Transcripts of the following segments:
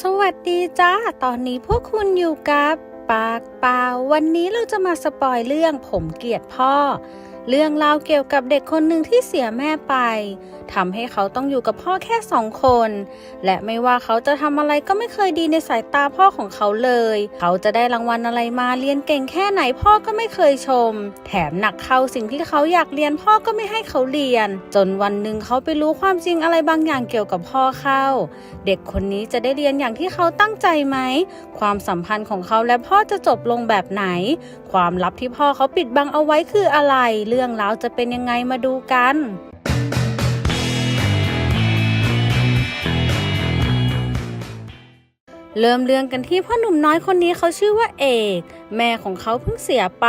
สวัสดีจ้า ตอนนี้พวกคุณอยู่กับ ปากเปล่า วันนี้เราจะมาสปอยเรื่องผมเกลียดพ่อ เรื่องราวเกี่ยวกับเด็กคนหนึ่งที่เสียแม่ไปทำให้เขาต้องอยู่กับพ่อแค่สองคน และไม่ว่าเขาจะทำอะไรก็ไม่เคยดีในสายตาพ่อของเขาเลย เขาจะได้รางวัลอะไรมาเรียนเก่งแค่ไหนพ่อก็ไม่เคยชม แถมหนักเข้าสิ่งที่เขาอยากเรียนพ่อก็ไม่ให้เขาเรียน จนวันหนึ่งเขาไปรู้ความจริงอะไรบางอย่างเกี่ยวกับพ่อเข้า เด็กคนนี้จะได้เรียนอย่างที่เขาตั้งใจไหมความสัมพันธ์ของเขาและพ่อจะจบลงแบบไหน ความลับที่พ่อเขาปิดบังเอาไว้คืออะไรเรื่อื่องราวจะเป็นยังไงมาดูกัน เริ่มเรื่องกันที่พ่อหนุ่มน้อยคนนี้เขาชื่อว่าเอก แม่ของเขาเพิ่งเสียไป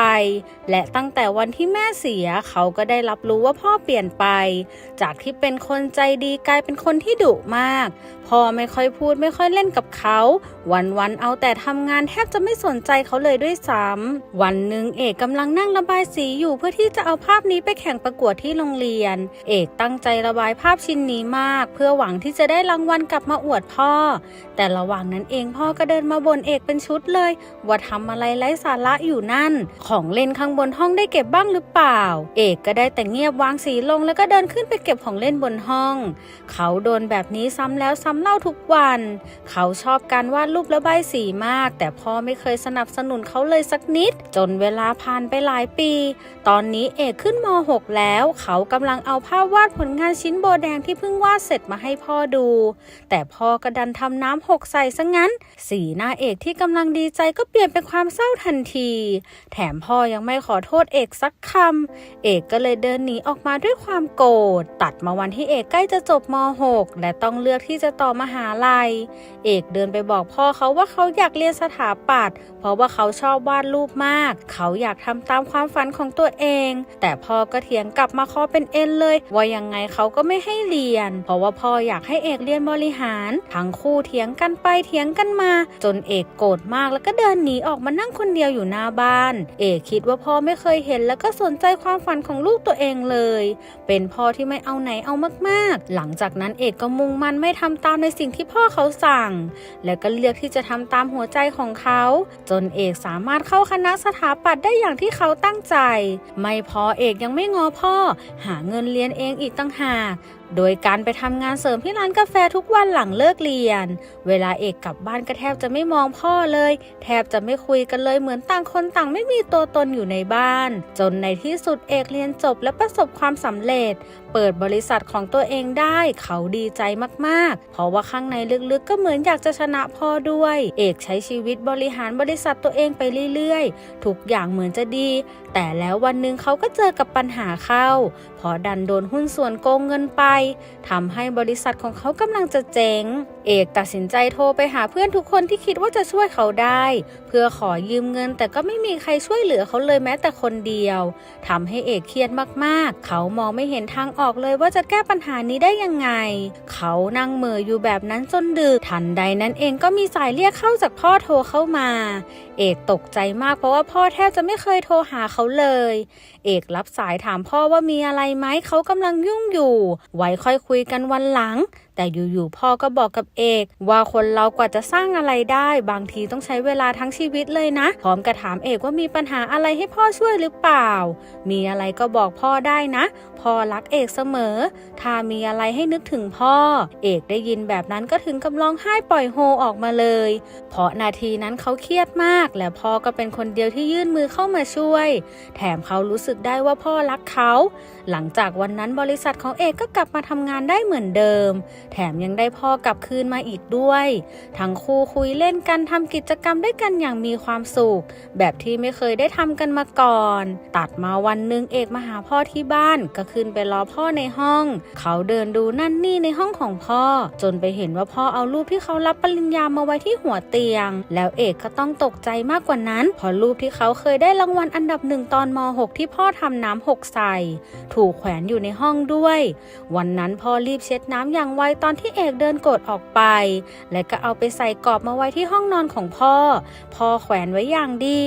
และตั้งแต่วันที่แม่เสียเขาก็ได้รับรู้ว่าพ่อเปลี่ยนไป จากที่เป็นคนใจดีกลายเป็นคนที่ดุมาก พ่อไม่ค่อยพูดไม่ค่อยเล่นกับเขา วันๆเอาแต่ทำงานแทบจะไม่สนใจเขาเลยด้วยซ้ำวันหนึ่งเอกกำลังนั่งระบายสีอยู่เพื่อที่จะเอาภาพนี้ไปแข่งประกวดที่โรงเรียน เอกตั้งใจระบายภาพชิ้นนี้มาก เพื่อหวังที่จะได้รางวัลกลับมาอวดพ่อ แต่ระหว่างนั้นเองพ่อก็เดินมาบ่นเอกเป็นชุดเลย ว่าทำอะไรไร้สาระอยู่นั่น ของเล่นข้างบนห้องได้เก็บบ้างหรือเปล่า เอกก็ได้แต่เงียบวางสีลงแล้วก็เดินขึ้นไปเก็บของเล่นบนห้อง เขาโดนแบบนี้ซ้ำแล้วซ้ำเล่าทุกวัน เขาชอบการวาดรูประใบสีมาก แต่พ่อไม่เคยสนับสนุนเขาเลยสักนิด จนเวลาผ่านไปหลายปี ตอนนี้เอกขึ้นม .6 แล้ว เขากำลังเอาภาพวาดผลงานชิ้นโบแดงที่เพิ่งวาดเสร็จมาให้พ่อดู แต่พ่อก็ดันทำน้ำหกใส่ซะงั้นสีหน้าเอกที่กำลังดีใจก็เปลี่ยนเป็นความเศร้าทันที แถมพ่อยังไม่ขอโทษเอกสักคำ เอกก็เลยเดินหนีออกมาด้วยความโกรธ ตัดมาวันที่เอกใกล้จะจบม .6 และต้องเลือกที่จะต่อมหาลัย เอกเดินไปบอกพ่อเขาว่าเขาอยากเรียนสถาปัตย์ เพราะว่าเขาชอบวาดรูปมาก เขาอยากทำตามความฝันของตัวเอง แต่พ่อก็เถียงกลับมาคอเป็นเอ็นเลย ว่ายังไงเขาก็ไม่ให้เรียน เพราะว่าพ่ออยากให้เอกเรียนบริหาร ทั้งคู่เถียงกันไปเถียงกันมา จนเอกโกรธมากแล้วก็เดินหนีออกมานั่งคนเดียวอยู่หน้าบ้าน เอกคิดว่าพ่อไม่เคยเห็นแล้วก็สนใจความฝันของลูกตัวเองเลย เป็นพ่อที่ไม่เอาไหนเอามากๆ หลังจากนั้นเอกก็มุ่งมั่นไม่ทำตามในสิ่งที่พ่อเขาสั่ง แล้วก็เลือกที่จะทำตามหัวใจของเขา จนเอกสามารถเข้าคณะสถาปัตย์ได้อย่างที่เขาตั้งใจ ไม่พอเอกยังไม่งอพ่อ หาเงินเรียนเองอีกตั้งหากโดยการไปทำงานเสริมที่ร้านกาแฟทุกวันหลังเลิกเรียน เวลาเอกกลับบ้านก็แทบจะไม่มองพ่อเลย แทบจะไม่คุยกันเลยเหมือนต่างคนต่างไม่มีตัวตนอยู่ในบ้าน จนในที่สุดเอกเรียนจบและประสบความสำเร็จ เปิดบริษัทของตัวเองได้ เขาดีใจมากๆ เพราะว่าข้างในลึกๆก็เหมือนอยากจะชนะพ่อด้วย เอกใช้ชีวิตบริหารบริษัทตัวเองไปเรื่อยๆ ทุกอย่างเหมือนจะดี แต่แล้ววันหนึ่งเขาก็เจอกับปัญหาเข้าเพอดันโดนหุ้นส่วนโกงเงินไปทำให้บริษัทของเขากำลังจะเจ๊ง เอกตัดสินใจโทรไปหาเพื่อนทุกคนที่คิดว่าจะช่วยเขาได้ เพื่อขอยืมเงินแต่ก็ไม่มีใครช่วยเหลือเขาเลยแม้แต่คนเดียวทำให้เอกเครียดมากๆ เขามองไม่เห็นทางออกเลยว่าจะแก้ปัญหานี้ได้ยังไง เขานั่งเหม่ออยู่แบบนั้นจนดึกทันใดนั้นเองก็มีสายเรียกเข้าจากพ่อโทรเข้ามา เอกตกใจมากเพราะว่าพ่อแทบจะไม่เคยโทรหาเขาเลย เอกรับสายถามพ่อว่ามีอะไรไหมเขากำลังยุ่งอยู่ไว้ค่อยคุยกันวันหลัง แต่อยู่ๆพ่อก็บอกกับเอก ว่าคนเรากว่าจะสร้างอะไรได้ บางทีต้องใช้เวลาทั้งชีวิตเลยนะ พร้อมกับถามเอกว่ามีปัญหาอะไรให้พ่อช่วยหรือเปล่า มีอะไรก็บอกพ่อได้นะ พ่อรักเอกเสมอ ถ้ามีอะไรให้นึกถึงพ่อ เอกได้ยินแบบนั้นก็ถึงกับร้องไห้ปล่อยโฮออกมาเลย เพราะนาทีนั้นเขาเครียดมาก และพ่อก็เป็นคนเดียวที่ยื่นมือเข้ามาช่วย แถมเขารู้สึกได้ว่าพ่อรักเขา หลังจากวันนั้นบริษัทของเอกก็กลับมาทำงานได้เหมือนเดิมแถมยังได้พ่อกลับคืนมาอีกด้วย ทั้งคู่คุยเล่นกันทำกิจกรรมด้วยกันอย่างมีความสุข แบบที่ไม่เคยได้ทำกันมาก่อน ตัดมาวันหนึ่งเอกมาหาพ่อที่บ้านก็ขึ้นไปรอพ่อในห้อง เขาเดินดูนั่นนี่ในห้องของพ่อ จนไปเห็นว่าพ่อเอารูปที่เขารับปริญญามาไว้ที่หัวเตียง แล้วเอกก็ต้องตกใจมากกว่านั้นเพราะรูปที่เขาเคยได้รางวัลอันดับหนึ่งตอนม .6 ที่พ่อทำน้ำหกใส่ ถูกแขวนอยู่ในห้องด้วย วันนั้นพ่อรีบเช็ดน้ำอย่างไวตอนที่เอกเดินโกรธออกไป และก็เอาไปใส่กรอบมาไว้ที่ห้องนอนของพ่อ พ่อแขวนไว้อย่างดี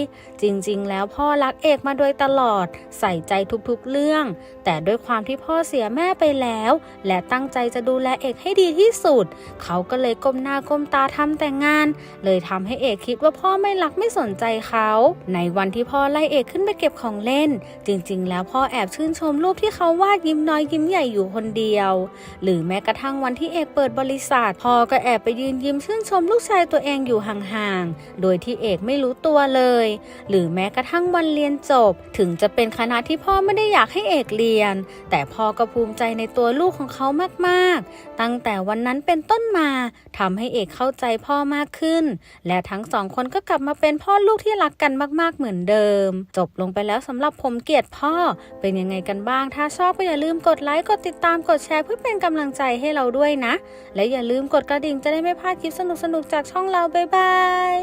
จริงๆ แล้วพ่อรักเอกมาโดยตลอด ใส่ใจทุกๆเรื่อง แต่ด้วยความที่พ่อเสียแม่ไปแล้ว และตั้งใจจะดูแลเอกให้ดีที่สุด เขาก็เลยก้มหน้าก้มตาทำแต่งงาน เลยทำให้เอกคิดว่าพ่อไม่รักไม่สนใจเขา ในวันที่พ่อไล่เอกขึ้นไปเก็บของเล่น จริง ๆ แล้วพ่อแอบชื่นชมรูปที่เขาวาดยิ้มน้อยยิ้มใหญ่อยู่คนเดียว หรือแม้กระทั่งวันที่เอกเปิดบริษัท พ่อก็แอบไปยืนยิ้มชื่นชมลูกชายตัวเองอยู่ห่างๆ โดยที่เอกไม่รู้ตัวเลย หรือแม้กระทั่งวันเรียนจบ ถึงจะเป็นคณะที่พ่อไม่ได้อยากให้เอกเรียน แต่พ่อก็ภูมิใจในตัวลูกของเขามากๆ ตั้งแต่วันนั้นเป็นต้นมาทำให้เอกเข้าใจพ่อมากขึ้น และทั้งสองคนก็กลับมาเป็นพ่อลูกที่รักกันมากๆเหมือนเดิม จบลงไปแล้วสำหรับผมเกลียดพ่อ เป็นยังไงกันบ้าง ถ้าชอบก็อย่าลืมกดไลค์ กดติดตาม กดแชร์เพื่อเป็นกำลังใจให้เราด้วยนะ และอย่าลืมกดกระดิ่งจะได้ไม่พลาดคลิปสนุกๆจากช่องเราบ๊ายบาย